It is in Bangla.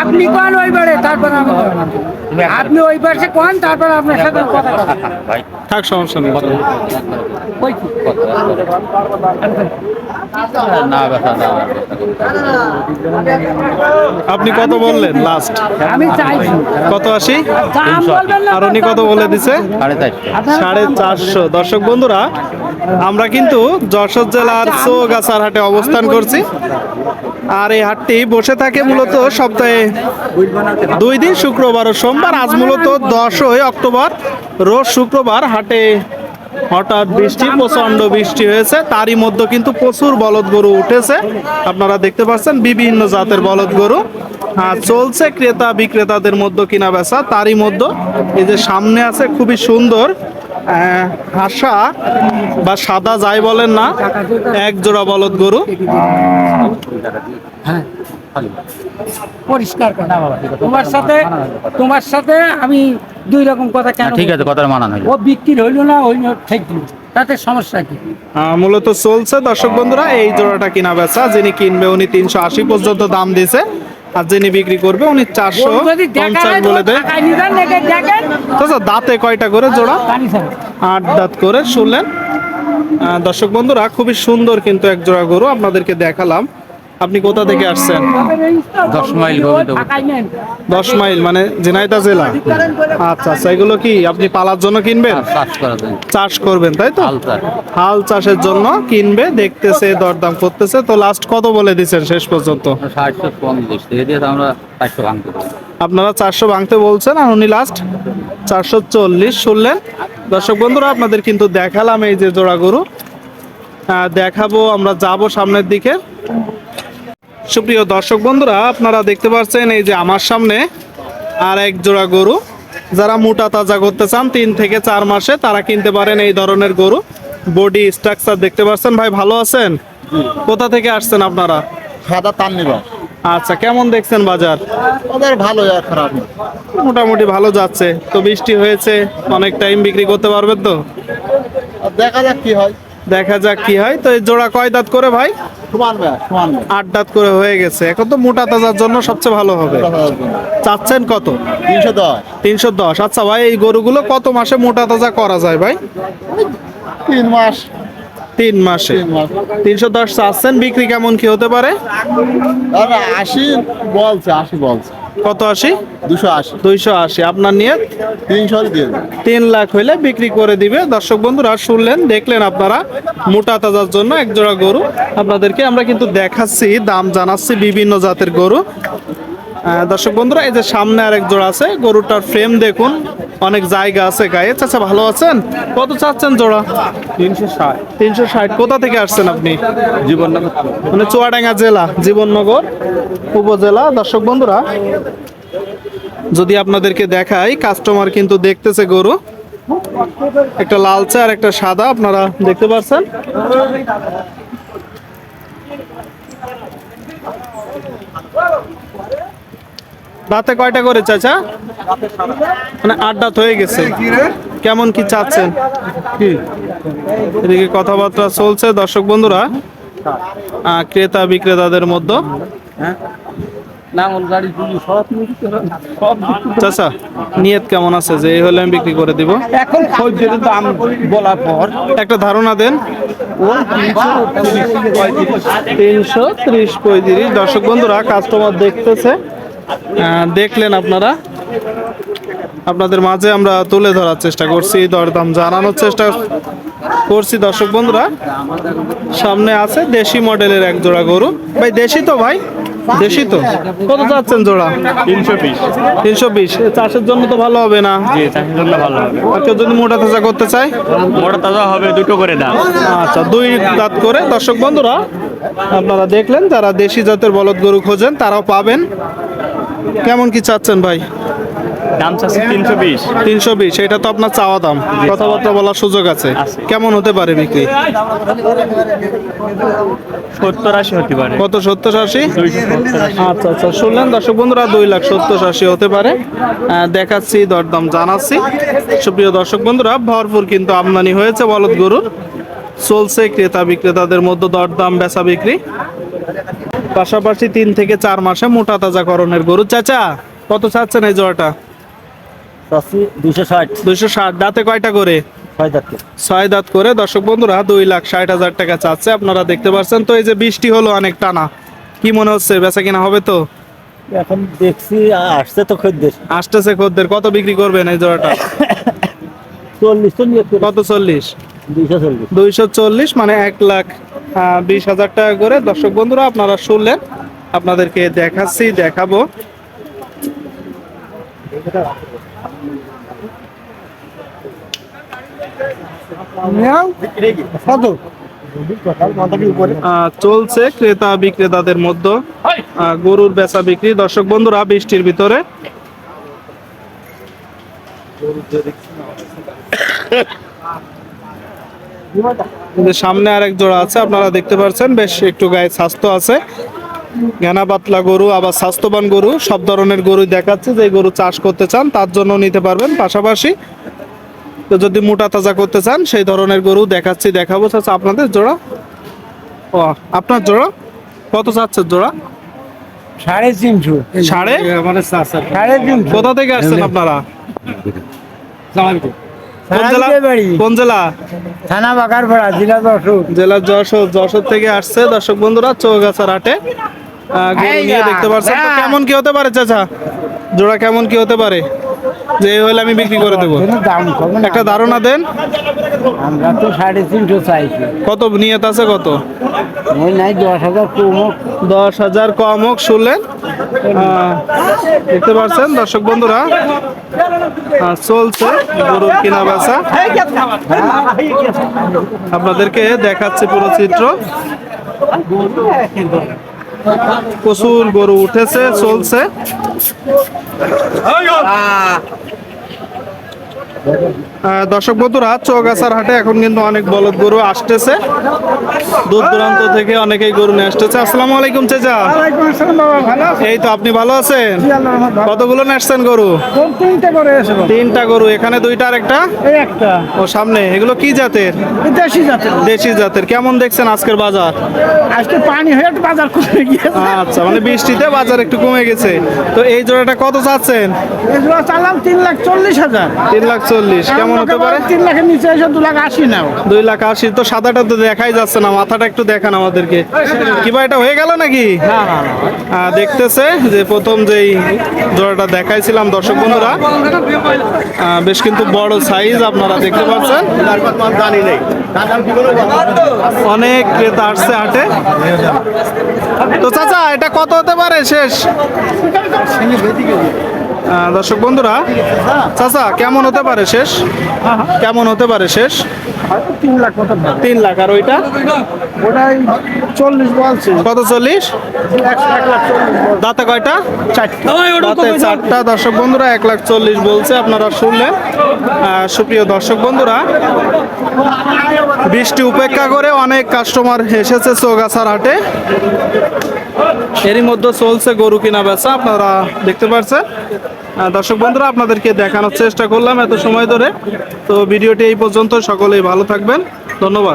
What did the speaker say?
আপনি কোন ওই বারে তারপর আপনি ওই পাশে কোন? তারপর আপনার সাথে কথা থাক সমস্যা নেই আপনি কত বললেন লাস্ট আমি কত না আর উনি কত বলে দিছে? সাড়ে চারশো। সাড়ে চারশো। দর্শক বন্ধুরা আমরা কিন্তু যশোর জেলার চৌগাছার হাটে অবস্থান করছি। আর এই হাটটি বসে থাকে মূলত সপ্তাহে দুই দিন, শুক্রবার ও সোমবার। আজ মূলত দশই অক্টোবর, রোজ শুক্রবার হাটে হঠাৎ বৃষ্টি প্রচণ্ড বৃষ্টি হয়েছে। তারই মধ্যে কিন্তু প্রচুর বলদ গরু উঠেছে। আপনারা দেখতে পাচ্ছেন বিভিন্ন জাতের বলদ গরু। হ্যাঁ চলছে ক্রেতা বিক্রেতাদের মধ্যে কিনা বেচা তারই মধ্যে এই যে সামনে আছে খুবই সুন্দর হাসা বা সাদা যাই বলেন না এক জোড়া বলদ গরু। পরিষ্কার কর তোমার সাথে তোমার সাথে আমি দুই রকম কথা কেন ঠিক আছে কথার মানান ও বিক্রি হইল না হইল ঠিক তাতে সমস্যা কি? মূলত চলছে দর্শক বন্ধুরা এই জোড়াটা কিনা বেচা যিনি কিনবে উনি তিনশো আশি পর্যন্ত দাম দিছে আর যিনি বিক্রি করবে উনি চারশো পঞ্চাশ বলে দেয়। দাঁতে কয়টা করে জোড়া? আট দাঁত করে শুনলেন? দর্শক বন্ধুরা খুবই সুন্দর কিন্তু এক জোড়া গরু আপনাদেরকে দেখালাম। আপনি কোথা থেকে আসছেন? দশ মাইল দশ মাইল মানে ঝিনাইদা জেলা? আচ্ছা আচ্ছা এগুলো কি আপনি পালার জন্য কিনবেন? চাষ যায় চাষ করবেন তাই তো? হাল চাষের জন্য কিনবে দেখতেছে দরদাম করতেছে। তো লাস্ট কত বলে দিচ্ছেন শেষ পর্যন্ত? আপনারা চারশো ভাঙতে বলছেন আর উনি লাস্ট চারশো চল্লিশ শুনলেন। দর্শক বন্ধুরা আপনাদের কিন্তু দেখালাম এই যে জোড়া গরু। দেখাবো আমরা যাব সামনের দিকে। সুপ্রিয় দর্শক বন্ধুরা আপনারা দেখতে পাচ্ছেন এই যে আমার সামনে আর এক জোড়া গরু। যারা মোটা তাজা করতে চান তিন থেকে চার মাসে তারা কিনতে পারেন এই ধরনের গরু। বডি স্ট্রাকচার দেখতে পাচ্ছেন। ভাই ভালো আছেন? কোথা থেকে আসছেন আপনারা? সাদা তান আচ্ছা কেমন দেখছেন বাজার? ওদের ভালো খারাপ। মোটামুটি ভালো যাচ্ছে। তো বৃষ্টি হয়েছে অনেক টাইম বিক্রি করতে পারবেন তো? দেখা যাক কি হয়। দেখা যাক কি হয়। তো এই জোড়া কয় দাঁত করে ভাই? আট দাঁত করে হয়ে গেছে। এখন তো মোটা তাজার জন্য সবচেয়ে ভালো হবে। চাচ্ছেন কত? তিনশো দশ। তিনশো দশ। আচ্ছা ভাই এই গরুগুলো কত মাসে মোটা তাজা করা যায় ভাই? তিন মাস। তিন মাসে। তিনশো দশ চাচ্ছেন বিক্রি কেমন কি হতে পারে? আশি বলছে আশি বলছে। কত আশি? দুশো আশি। দুইশো আশি। আপনার নিয়ে তিনশো তিন লাখ হইলে বিক্রি করে দিবে। দর্শক বন্ধুরা শুনলেন দেখলেন আপনারা মোটা তাজার জন্য এক জোড়া গরু। আপনাদেরকে আমরা কিন্তু দেখাচ্ছি দাম জানাচ্ছি বিভিন্ন জাতের গরু। দর্শক বন্ধুরা এই যে সামনে আর এক জোড়া আছে। গরুটার ফ্রেম দেখুন অনেক জায়গা আছে গায়ে। চাচা ভালো আছেন? কত চাচ্ছেন জোড়া? তিনশো ষাট। তিনশো ষাট। কোথা থেকে আসছেন আপনি? জীবননগর। মানে চুয়াডাঙ্গা জেলা জীবননগর? উপজেলা। দর্শক বন্ধুরা, যদি আপনাদেরকে দেখাই কাস্টমার কিন্তু দেখতেছে গরু। একটা লালচে আর একটা সাদা, আপনারা দেখতে পাচ্ছেন রাতে কয়টা করে চাচা? মানে আট হয়ে গেছে। কেমন কি চাচ্ছেন? কি? এদিকে কথাবার্তা চলছে দর্শক বন্ধুরা। ক্রেতা বিক্রেতাদের মধ্যে। নাঙ্গল গাড়ি দুই সব সব চাচা নিয়ত কেমন আছে যে এই হলে আমি বিক্রি করে দিব? এখন দাম বলার পর একটা ধারণা দেন। তিনশো ত্রিশ পঁয়ত্রিশ। দর্শক বন্ধুরা কাস্টমার দেখতেছে। দেখলেন আপনারা। আপনাদের মাঝে আমরা তুলে ধরার চেষ্টা করছি দরদাম জানানোর চেষ্টা করছি। দর্শক বন্ধুরা সামনে আছে দেশি মডেলের এক জোড়া গরু। ভাই দেশি তো ভাই? দেশি তো? কত চাচ্ছেন জোড়া? তিনশো বিশ। তিনশো বিশ। চাষের জন্য তো ভালো হবে না? জি চাষের জন্য ভালো হবে। আর কেউ যদি মোটা তাজা করতে চায় মোটা তাজা হবে দুটো করে দাম। আচ্ছা দুই দাঁত করে। দর্শক বন্ধুরা আপনারা দেখলেন যারা দেশি জাতের বলদ গরু খোঁজেন তারাও পাবেন। কেমন কি চাচ্ছেন ভাই? দাম চাচ্ছে তিনশো বিশ। তিনশো বিশ এটা তো আপনার চাওয়া দাম। কথাবার্তা বলার সুযোগ আছে। কেমন হতে পারে বিক্রি? সত্তর আশি হতে পারে। কত সত্তর আশি? আচ্ছা আচ্ছা শুনলেন দর্শক বন্ধুরা দুই লাখ সত্তর আশি হতে পারে। দেখাচ্ছি দরদাম জানাচ্ছি। সুপ্রিয় দর্শক বন্ধুরা ভরপুর কিন্তু আমদানি হয়েছে বলদ গরুর চলছে ক্রেতা বিক্রেতাদের মধ্যে দরদাম বেচা বিক্রি। পাশাপাশি তিন থেকে চার মাসে মোটা তাজা করণের গরু। চাচা কত চাচ্ছেন এই দুশো ষাট। দুইশো ষাট। দাঁতে কয়টা করে? ছয় দাঁত। করে। দর্শক বন্ধুরা দুই লাখ ষাট হাজার টাকা চাচ্ছে। আপনারা দেখতে পাচ্ছেন তো এই যে বৃষ্টি হলো অনেক টানা। কি মনে হচ্ছে বেচা কিনা হবে তো? এখন দেখছি আসছে তো খদ্দের। আসতেছে খদ্দের। কত বিক্রি করবেন এই জোড়াটা? চল্লিশ কত চল্লিশ? দুইশো চল্লিশ। মানে এক লাখ বিশ হাজার টাকা করে। দর্শক বন্ধুরা আপনারা শুনলেন আপনাদেরকে দেখাচ্ছি দেখাবো। কত? চলছে ক্রেতা বিক্রেতাদের মধ্যে। গরুর বেচা বিক্রি। দর্শক বন্ধুরা বৃষ্টির ভিতরে। সামনে আরেক জোড়া আছে আপনারা দেখতে পাচ্ছেন বেশ একটু গায়ে স্বাস্থ্য আছে। ঘেনা পাতলা গরু আবার স্বাস্থ্যবান গরু। সব ধরনের গরু দেখাচ্ছে যে গরু চাষ করতে চান তার জন্য নিতে পারবেন। পাশাপাশি তো যদি মোটা তাজা করতে চান সেই ধরনের গরু দেখাচ্ছি দেখাবো। চাচা আপনাদের জোড়া? ও আপনার জোড়া? কত চাচ্ছে জোড়া? সাড়ে তিনশো। সাড়ে? সাড়ে তিনশো। কোথা থেকে আসছেন আপনারা? কোন জেলা? জেলা? থানা যশোর। যশোর থেকে আসছে। দর্শক বন্ধুরা চৌগাছার হাটে আহ, গরু এই নিয়ে দেখতে যা। কেমন কি হতে পারে চাচা? জোড়া কেমন কি হতে পারে? যে হলে আমি বিক্রি করে দেবো। দাম কম একটা ধারণা দেন। আমরা তো সাড়ে তিনশো চাইছি। কত? নিয়ত আছে কত? নাই দশ হাজার কমো দশ হাজার কম হোক শুনলেন? দেখতে পাচ্ছেন দর্শক বন্ধুরা? চলছে গরুর কিনা বেচা। আপনাদেরকে দেখাচ্ছে পুরো চিত্র। প্রচুর গরু উঠেছে চলছে। আহ, দর্শক বন্ধুরা চৌগাছার হাটে এখন কিন্তু অনেক বলদ গরু আসতেছে। দূর দূরান্ত থেকে অনেকেই গরু নিয়ে আসতেছে। আসসালামু আলাইকুম চেচা। এই তো আপনি ভালো আছেন? কতগুলো নিয়ে আসছেন গরু? তিনটে গরু এখানে দুইটা আর একটা? ও সামনে। এগুলো কি জাতের? দেশি জাতের। দেশি জাতের। কেমন দেখছেন আজকের বাজার? আজকে পানি হয়ে বাজার কমে গিয়েছে। আচ্ছা মানে বৃষ্টিতে বাজার একটু কমে গেছে। তো এই জোড়াটা কত চাচ্ছেন? এগুলো চালাম তিন লাখ চল্লিশ হাজার। তিন লাখ চল্লিশ কেমন হতে পারে? তিন লাখের নিচে এসে দু লাখ আশি নাও। দুই লাখ আশি তো সাদাটা তো দেখাই যাচ্ছে না মাথাটা একটু দেখান আমাদেরকে। কিবা এটা হয়ে গেল নাকি? দেখতেছে যে প্রথম যেই জোড়াটা দেখাইছিলাম দর্শক বন্ধুরা বেশ কিন্তু বড় সাইজ আপনারা দেখতে পাচ্ছেন। অনেক ক্রেতা আসছে হাটে। তো চাচা এটা কত হতে পারে শেষ? দর্শক বন্ধুরা চাচা কেমন হতে পারে শেষ? কেমন হতে পারে শেষ? তিন লাখ তিন লাখ আর ওইটা? ওটাই চল্লিশ বলছে। কত চল্লিশ? চল্লিশ কয়টা? চারটা। দর্শক বন্ধুরা এক লাখ চল্লিশ বলছে আপনারা শুনলেন। সুপ্রিয় দর্শক বন্ধুরা বৃষ্টি উপেক্ষা করে অনেক কাস্টমার এসেছে চৌগাছার হাটে। এরই মধ্যে চলছে গরু কিনা বেচা, আপনারা দেখতে পাচ্ছেন দর্শক বন্ধুরা, আপনাদেরকে দেখানোর চেষ্টা করলাম এত সময় ধরে। তো ভিডিওটি এই পর্যন্ত, সকলেই ভালো থাকবেন। ধন্যবাদ।